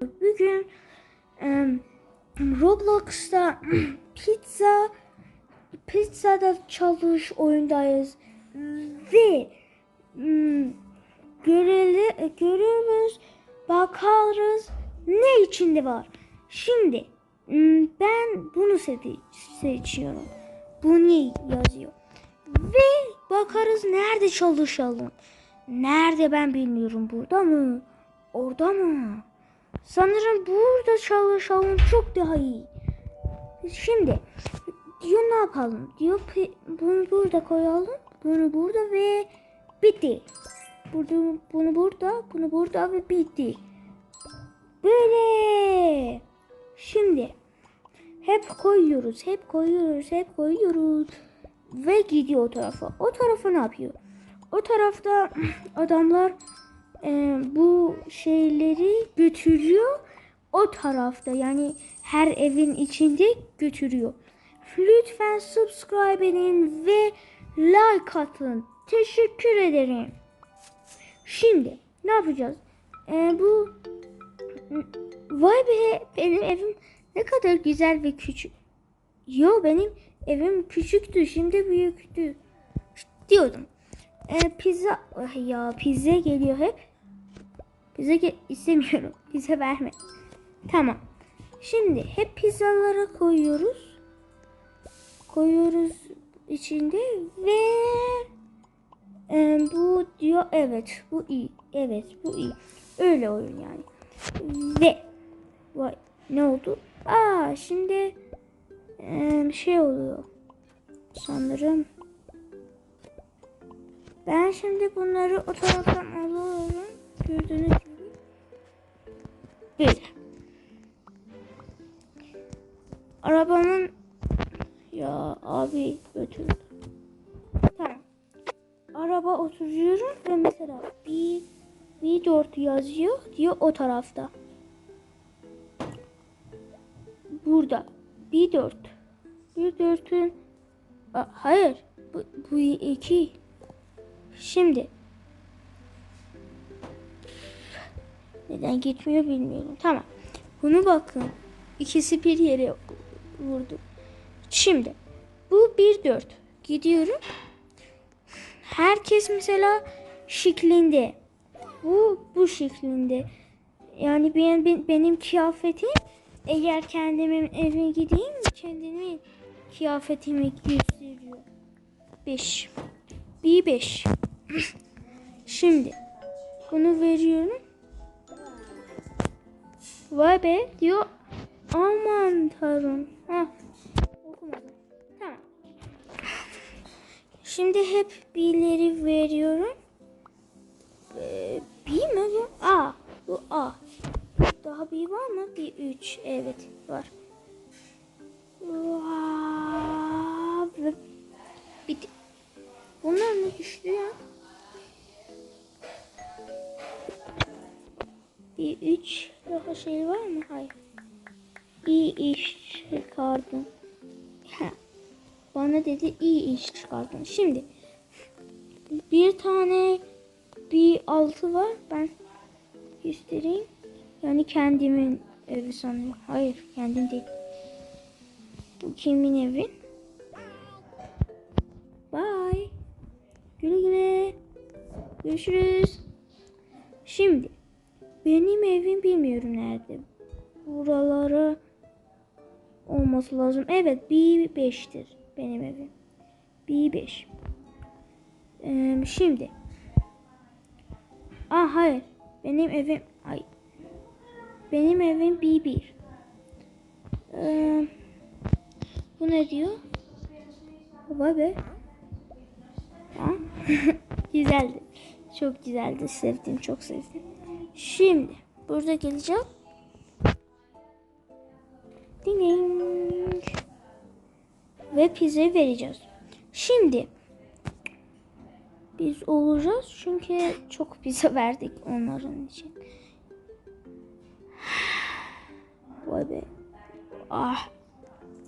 Bugün em, Roblox'ta pizza pizzada çalış oyundayız ve göreli, görürüz bakarız ne içinde var. Şimdi ben bunu seçi- seçiyorum. Bunu yazıyor. Ve bakarız nerede çalışalım. Nerede ben bilmiyorum. Burada mı? Orada mı? Sanırım burada çalışalım çok daha iyi. Şimdi diyor ne yapalım? Diyor bunu burada koyalım. Bunu burada ve bitti. Burada, bunu burada, bunu burada ve bitti. Böyle. Şimdi hep koyuyoruz, hep koyuyoruz, hep koyuyoruz. Ve gidiyor o tarafa. O tarafa ne yapıyor? O tarafta adamlar e, bu şeyleri götürüyor. O tarafta yani her evin içinde götürüyor. Lütfen subscribe edin ve like atın. Teşekkür ederim. Şimdi ne yapacağız? E, bu vay be benim evim ne kadar güzel ve küçük. Yo benim evim küçüktü şimdi büyüktü. Diyordum. E, pizza ya pizza geliyor hep. Ge- istemiyorum. Pizza verme. Tamam. Şimdi hep pizzalara koyuyoruz. Koyuyoruz içinde ve e, bu diyor evet bu iyi. Evet bu iyi. Öyle oyun yani. Ve vay ne oldu? Aa şimdi e, şey oluyor. Sanırım. Ben şimdi bunları o taraftan alıyorum. Gördüğünüz gibi. Böyle. Arabamın ya abi götürdü. Tamam. Araba oturuyorum ve mesela bir bir dört yazıyor diyor o tarafta. Burada bir dört. Bir dörtün hayır bu, bu iki. Şimdi neden gitmiyor bilmiyorum. Tamam. Bunu bakın. İkisi bir yere vurdu. Şimdi bu bir dört. Gidiyorum. Herkes mesela şeklinde. Bu bu şeklinde. Yani ben, ben- benim kıyafetim eğer kendimin evine gideyim kendimin kıyafetimi gösteriyor. 5. Bir 5. Şimdi bunu veriyorum. Vay be diyor. Aman tanrım. Hah. Okumadım. Tamam. Şimdi hep birleri veriyorum. Ee, bir mi bu? A. Bu A. Daha bir var mı? Bir üç. Evet var. Bitti. Bunlar ne düştü ya? Bir üç daha şey var mı? Hayır. İyi iş çıkardın. Bana dedi iyi iş çıkardın. Şimdi bir tane bir altı var. Ben göstereyim. Yani kendimin evi sanıyorum. Hayır kendim değil. Bu kimin evi? Bye. Güle güle. Görüşürüz. Şimdi benim evim bilmiyorum nerede. Buralara olması lazım. Evet B5'tir benim evim. B5. Ee, şimdi. Aa hayır. Benim evim ay. Benim evim B1. Ee, bu ne diyor? Vay be. Güzeldi. Çok güzeldi. Sevdim. Çok sevdim. Şimdi burada geleceğim. Ding ding. Ve pizzayı vereceğiz. Şimdi biz olacağız çünkü çok pizza verdik onların için. Vay be. Ah.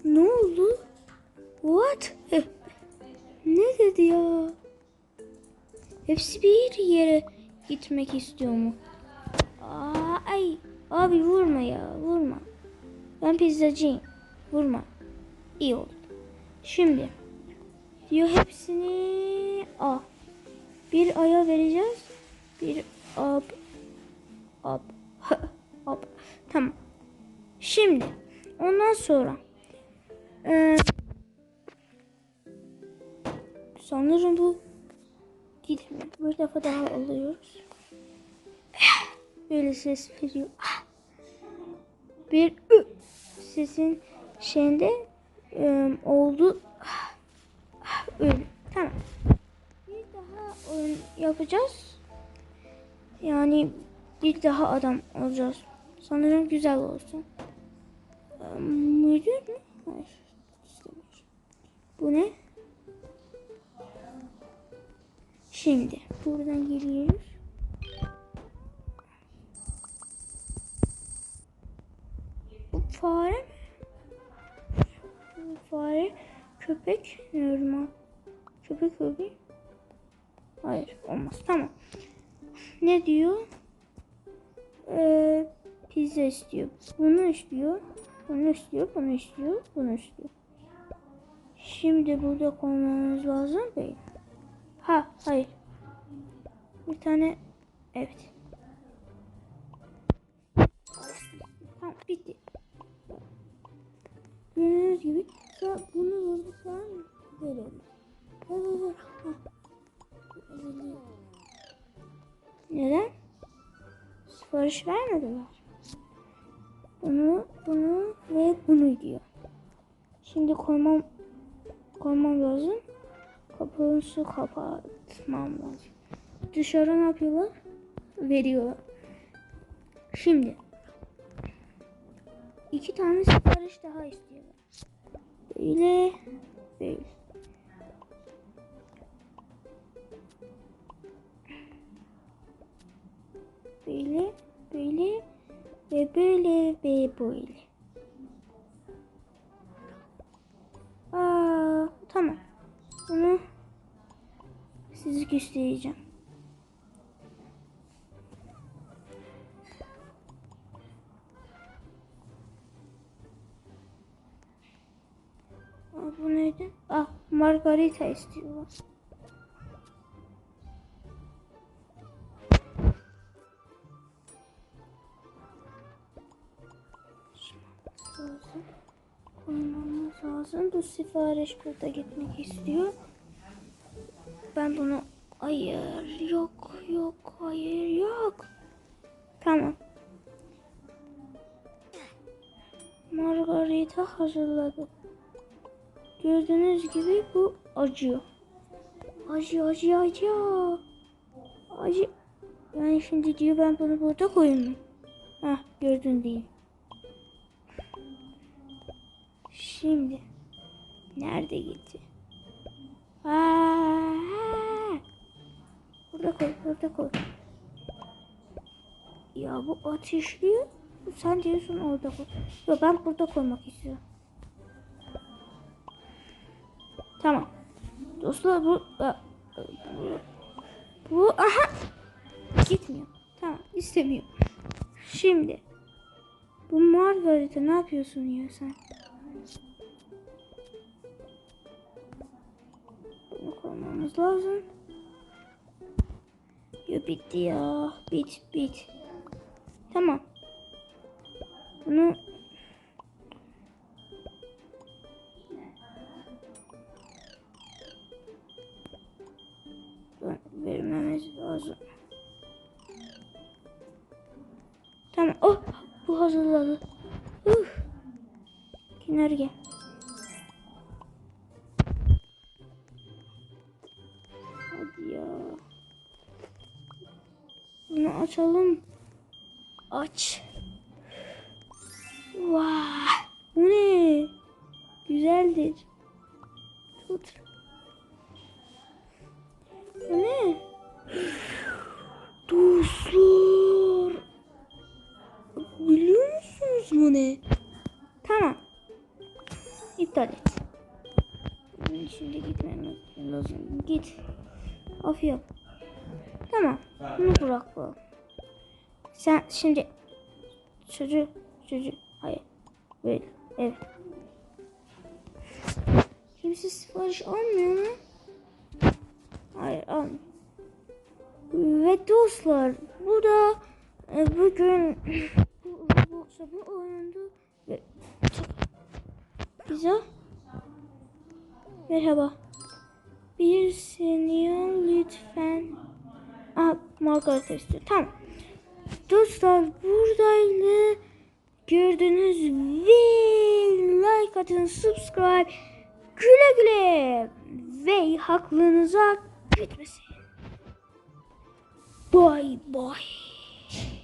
Ne oldu? What? Eh, Ne dedi ya? Hepsi bir yere gitmek istiyor mu? Abi vurma ya vurma. Ben pizzacıyım. Vurma. İyi oldu. Şimdi diyor hepsini a. Bir aya vereceğiz. Bir ab ab ab. Tamam. Şimdi ondan sonra eee, sanırım bu gitmiyor. Bir defa daha alıyoruz. Böyle ses veriyor. Bir ü sesin şeyinde eee, oldu. Öyle. Tamam. Bir daha oyun yapacağız. Yani bir daha adam olacağız. Sanırım güzel olsun. Müdür mü? Hayır. Bu ne? Şimdi buradan geliyoruz. Fare fare köpek normal. Köpek köpek. Hayır olmaz. Tamam. Ne diyor? Ee, pizza istiyor. Bunu istiyor. Bunu istiyor. Bunu istiyor. Bunu istiyor. Şimdi burada koymamız lazım değil. Ha hayır. Bir tane evet. Tamam bitti. Ver, ver, ver. Ha. Özelliği. Neden? Sipariş vermediler. Bunu, bunu ve bunu diyor. Şimdi koymam koymam lazım. Kapısı kapatmam lazım. Dışarı ne yapıyorlar? Veriyorlar. Şimdi iki tane sipariş daha istiyorlar. Böyle böyle. Böyle böyle ve böyle ve böyle. Aa, tamam. Bunu sizi göstereceğim. Bu neydi? Ah, margarita istiyorlar. Koymamız lazım. Bu sipariş burada gitmek istiyor. Ben bunu hayır yok yok hayır yok. Tamam. Margarita hazırladık. Gördüğünüz gibi bu acıyor. Acı acı acı. Acı. Yani şimdi diyor ben bunu burada koyayım? Hah gördün değil. Şimdi nerede gitti? Aa, burada koy, burada koy. Ya bu ateşliyor. Sen diyorsun orada koy. Yok ben burada koymak istiyorum. Tamam. Dostlar bu bu, bu aha gitmiyor. Tamam istemiyor. Şimdi bu Margarita ne yapıyorsun ya sen? Bunu koymamız lazım. Ya bitti ya. Bit bit. Tamam. Tamam. Oh, bu hazırladı. Uf. Kenara gel. Hadi ya. Bunu açalım. Aç. Vay. Bu ne? Güzeldir. Tut. Ben şimdi gitmem lazım. Git. Of yok. Tamam. Bunu bırak bu. Sen şimdi Çocuk, çocuk. Hayır. Böyle. Evet. Kimse sipariş almıyor mu? Hayır almıyor. Ve dostlar bu da e, bugün bu Roblox'a bu oyundu Pizza Merhaba. Bir senior lütfen. Aa margarita istiyor tamam. Dostlar buradaydı. Gördünüz ve like atın subscribe. Güle güle. Ve haklınıza gitmesin. Bye bye.